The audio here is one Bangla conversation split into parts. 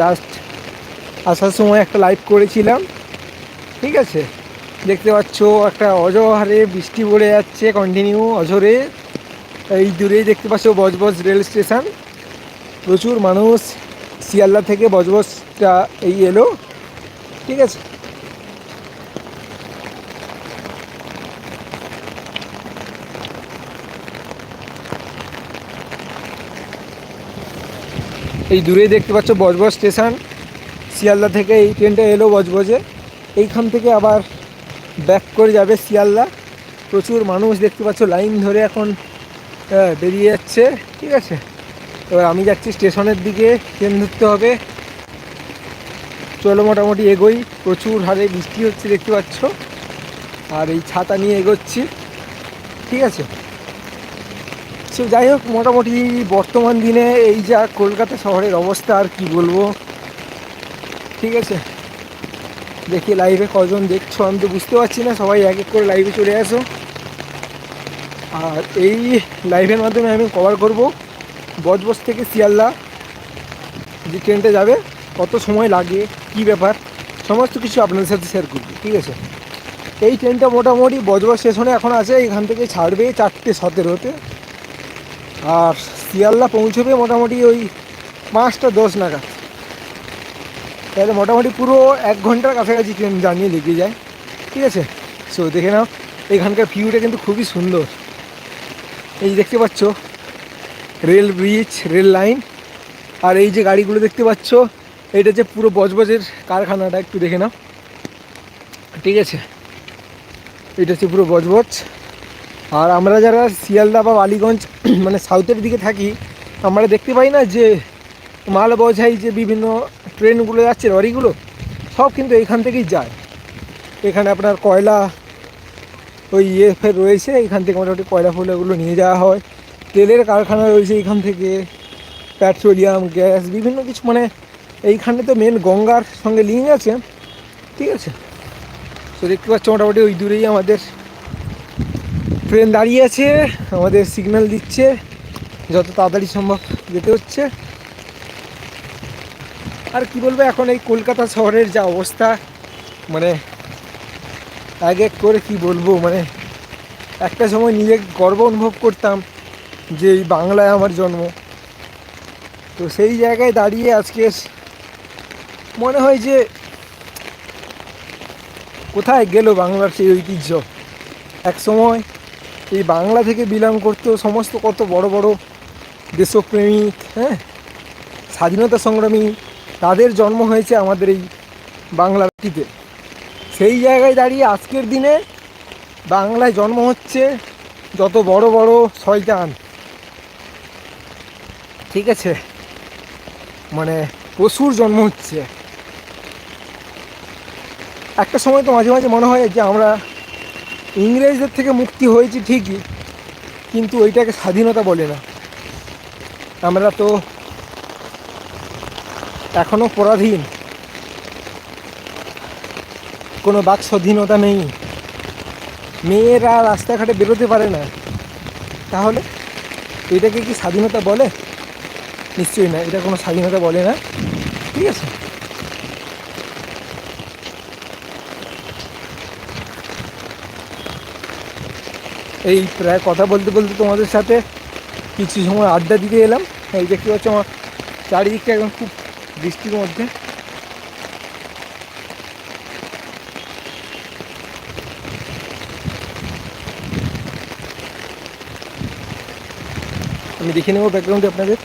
জাস্ট আসার সময় একটা লাইভ করেছিলাম। ঠিক আছে? দেখতে পাচ্ছ একটা অজহারে বৃষ্টি পড়ে যাচ্ছে কন্টিনিউ অঝরে। এই দূরেই দেখতে পাচ্ছ বজবজ রেল স্টেশন। প্রচুর মানুষ শিয়ালদা থেকে বজবজটা এই এলো। ঠিক আছে? এই দূরেই দেখতে পাচ্ছ বজবজ স্টেশন। শিয়ালদা থেকে এই ট্রেনটা এলো বজবজে। এইখান থেকে আবার ব্যাক করে যাবে শিয়ালদা। প্রচুর মানুষ দেখতে পাচ্ছ, লাইন ধরে এখন বেরিয়ে যাচ্ছে, ঠিক আছে? এবার আমি যাচ্ছি স্টেশনের দিকে ট্রেন ধরতে হবে। চলো মোটামুটি এগোই, প্রচুর হারে বৃষ্টি হচ্ছে দেখতে পাচ্ছ। আর এই ছাতা নিয়ে এগোচ্ছি, ঠিক আছে? সো যাই হোক, মোটামুটি বর্তমান দিনে এই যা কলকাতা শহরের অবস্থা, আর কি বলব? ঠিক আছে? দেখি লাইভে কজন দেখছ, আমি তো বুঝতে পারছি না, সবাই এক এক করে লাইভে চলে আসো। আর এই লাইভের মাধ্যমে আমি কভার করব বজবজ থেকে শিয়ালদা, যে ট্রেনটা যাবে, কত সময় লাগে, কি ব্যাপার, সমস্ত কিছু আপনাদের সাথে শেয়ার করব, ঠিক আছে? এই ট্রেনটা মোটামুটি বজবজ স্টেশনে এখন আছে, এখান থেকে ছাড়বে চারটে সতেরোতে। আর শিয়ালদা পৌঁছবে মোটামুটি ওই পাঁচটা দশ নাগাদ। তাহলে মোটামুটি পুরো এক ঘণ্টার কাছাকাছি ট্রেন জার্নি লেগে যায়। ঠিক আছে? সো দেখে নাও, এখানকার ভিউটা কিন্তু খুবই সুন্দর। এই দেখতে পাচ্ছ রেল ব্রিজ রেল লাইন আর এই যে গাড়িগুলো দেখতে পাচ্ছ, এটা যে পুরো বজবজের কারখানাটা, একটু দেখে নাও। ঠিক আছে? এটা হচ্ছে পুরো বজবজ। আর আমরা যারা শিয়ালদা বা বালিগঞ্জ মানে সাউথের দিকে থাকি, আমরা দেখতে পাই না যে মাল বোঝাই যে বিভিন্ন ট্রেনগুলো যাচ্ছে লরিগুলো সব কিন্তু এখান থেকেই যায়। এখানে আপনার কয়লা ওই ইয়ে ফের রয়েছে, এখান থেকে মোটামুটি কয়লা ফয়লাগুলো নিয়ে যাওয়া হয়। তেলের কারখানা রয়েছে এখান থেকে, পেট্রোলিয়াম, গ্যাস, বিভিন্ন কিছু মানে এইখানে তো মেন গঙ্গার সঙ্গে লিঙ্ক আছে, ঠিক আছে? তো দেখতে পাচ্ছ মোটামুটি ওই দূরেই আমাদের ট্রেন দাঁড়িয়ে আছে, আমাদের সিগন্যাল দিচ্ছে, যত তাড়াতাড়ি সম্ভব যেতে হচ্ছে। আর কি বলব, এখন এই কলকাতা শহরের যা অবস্থা মানে এক এক করে কি বলব মানে একটা সময় নিজে গর্ব অনুভব করতাম যে এই বাংলায় আমার জন্ম। তো সেই জায়গায় দাঁড়িয়ে আজকে মনে হয় যে কোথায় গেল বাংলার সেই ঐতিহ্য? এক সময় এই বাংলা থেকে বিলং করতো সমস্ত কত বড় বড় দেশপ্রেমিক হ্যাঁ? স্বাধীনতা সংগ্রামী তাদের জন্ম হয়েছে আমাদের এই বাংলা মাটিতে সেই জায়গায় দাঁড়িয়ে আজকের দিনে বাংলায় জন্ম হচ্ছে যত বড় বড় শয়তান। ঠিক আছে? মানে পশুর জন্ম হচ্ছে। একটা সময় তো মাঝে মাঝে মনে হয় যে আমরা ইংরেজদের থেকে মুক্তি হয়েছি ঠিকই, কিন্তু ওইটাকে স্বাধীনতা বলে না। আমরা তো এখনও পরাধীন। কোনো বাক স্বাধীনতা নেই। মেয়েরা রাস্তাঘাটে বেরোতে পারে না। তাহলে এটাকে কি স্বাধীনতা বলে? নিশ্চয়ই না, এটা কোনো স্বাধীনতা বলে না। ঠিক আছে? এই প্রায় কথা বলতে বলতে তোমাদের সাথে কিছু সময় আড্ডা দিতে এলাম। এই দেখতে পাচ্ছ আমার চারিদিকটা একদম খুব বৃষ্টির মধ্যে। আমি দেখে নেব ব্যাকগ্রাউন্ডে আপনাদের।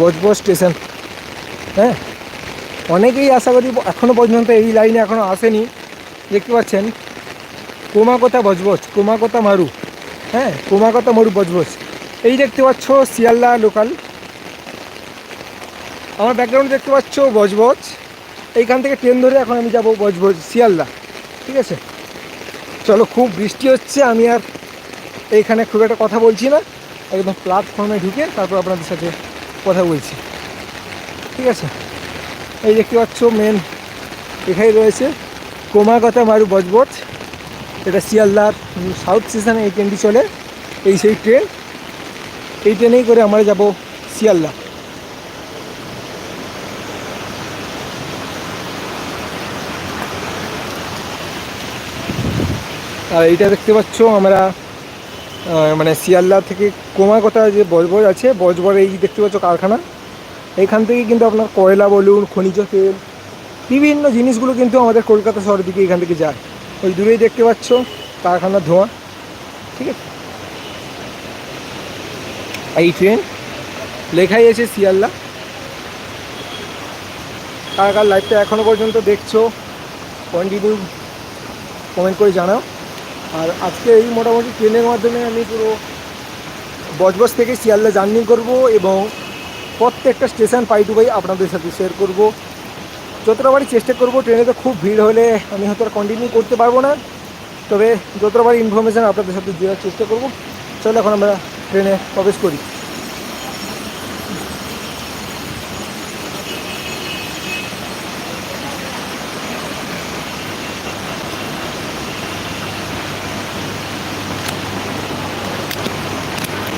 বজবজ স্টেশন হ্যাঁ? অনেকেই আশা করি এখনও পর্যন্ত এই লাইনে এখনও আসেনি। দেখতে পাচ্ছেন কোমাকতা বজবজ কোমাকতা মারু হ্যাঁ কোমাকতা মারু বজবজ। এই দেখতে পাচ্ছ শিয়ালদা লোকাল আমার ব্যাকগ্রাউন্ড দেখতে পাচ্ছ বজবজ। এইখান থেকে ট্রেন ধরে এখন আমি যাব বজবজ, শিয়ালদা, ঠিক আছে? চলো, খুব বৃষ্টি হচ্ছে, আমি আর এইখানে খুব একটা কথা বলছি না। একদম প্ল্যাটফর্মে ঢুকে তারপর আপনাদের সাথে কথা বলছি। ঠিক আছে? এই দেখতে পাচ্ছ মেন এখানে রয়েছে কোমাগতা মারু বজবজ। এটা শিয়ালদার সাউথ স্টেশনে এই ট্রেনটি চলে, এই সেই ট্রেন এই ট্রেনেই করে আমরা যাব শিয়ালদা। আর এইটা দেখতে পাচ্ছ আমরা মানে শিয়ালদা থেকে কোমাকতা যে বজবজ আছে বজবর এই দেখতে পাচ্ছ কারখানা। এইখান থেকে কিন্তু আপনার কয়লা বলুন, খনিজ তেল, বিভিন্ন জিনিসগুলো কিন্তু আমাদের কলকাতা শহরের দিকে এখান থেকে যায়। ওই দূরেই দেখতে পাচ্ছ, কারখানার ধোঁয়া, ঠিক আছে? এই ট্রেন লেখাই আছে শিয়ালদা। কার কার লাইভটা এখনও পর্যন্ত দেখছ কন্টিনিউ কমেন্ট করে জানাও। আর আজকে এই মোটামুটি ট্রেনের মাধ্যমে আমি পুরো বজবজ থেকে শিয়ালদা জার্নি করব এবং প্রত্যেকটা স্টেশন পাই টু পাই আপনাদের সাথে শেয়ার করব। যতটা বাড়ি চেষ্টা করব ট্রেনে তো খুব ভিড় হলে আমি হয়তো আর কন্টিনিউ করতে পারব না। তবে যতটা বাড়ি ইনফরমেশান আপনাদের সাথে দেওয়ার চেষ্টা করব। চলো এখন আমরা ট্রেনে প্রবেশ করি।